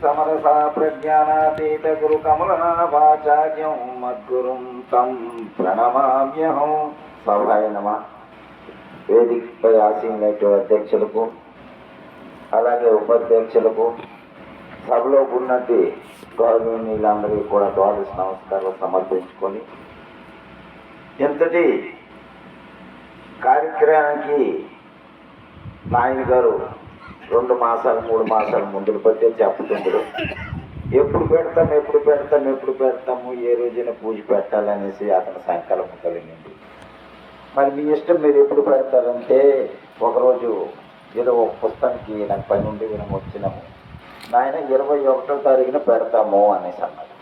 సమరసా ప్రజ్ఞానాతీత గురు కమలనాభాచార్యం మద్గురుం తం ప్రణమామ్యహం సభాయ నమ వేదికపై ఆసీనులైన అధ్యక్షులకు అలాగే ఉపాధ్యక్షులకు సభలో ఉన్నట్టు గౌరవనీయులందరికీ కూడా ద్వాదశ నమస్కారాలు సమర్పించుకొని ఎంతటి కార్యక్రమానికి నాయన గారు రెండు మాసాలు మూడు మాసాలు ముందులు పట్టే చెప్పుతుండ్రు ఎప్పుడు పెడతాం ఎప్పుడు పెడతాం ఎప్పుడు పెడతాము ఏ రోజైనా పూజ పెట్టాలనేసి అతని సంకల్పం కలిగింది. మరి మీ ఇష్టం మీరు ఎప్పుడు పెడతారంటే ఒకరోజు ఏదో ఒక పుస్తకానికి నాకు పని ఉండి మేము వచ్చినాము. నాయన ఇరవై ఒకటో తారీఖున పెడతాము అనేసి అన్నాడు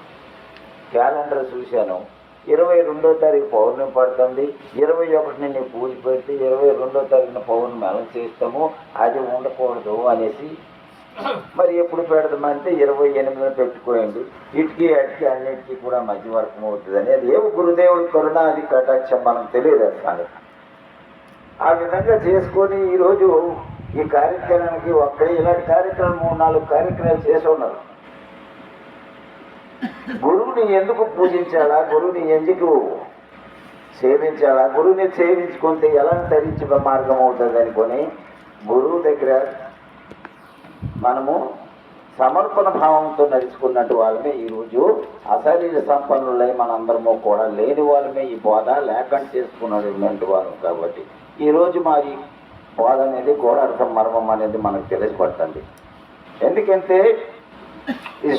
క్యాలెండర్ చూశాను. ఇరవై రెండో తారీఖు పౌర్ణమి పడుతుంది. ఇరవై ఒకటిని నీ పూజ పెడితే ఇరవై రెండో తారీఖున పౌర్ణమి ఎలా చేస్తాము. అది ఉండకూడదు అనేసి. మరి ఎప్పుడు పెడదామంటే ఇరవై ఎనిమిదిన పెట్టుకోండి. ఇటుకి అటుకి అన్నిటికీ కూడా మధ్యవర్గం అవుతుందని. అది ఏమో గురుదేవుడి కరుణ అది కటాక్షం మనకు తెలియదు అసలు ఆ విధంగా చేసుకొని ఈరోజు ఈ కార్యక్రమానికి ఒక్కడే ఇలాంటి కార్యక్రమం మూడు నాలుగు కార్యక్రమాలు చేసి ఉన్నారు. గురువుని ఎందుకు పూజించాలా? గురువుని ఎందుకు సేవించాలా? గురువుని సేవించుకుంటే ఎలా ధరించే మార్గం అవుతుంది అనుకొని గురువు దగ్గర మనము సమర్పణ భావంతో నడుచుకున్నట్టు వాళ్ళమే ఈరోజు అశరీర సంపన్నులై మనందరము కూడా లేని వాళ్ళమే ఈ బోధ లేకుండా చేసుకున్నటువంటి వారు కాబట్టి ఈరోజు మా ఈ బోధ అనేది కూడా అర్థం మర్మం అనేది మనకు తెలిసిపడుతుంది ఎందుకంటే ఈ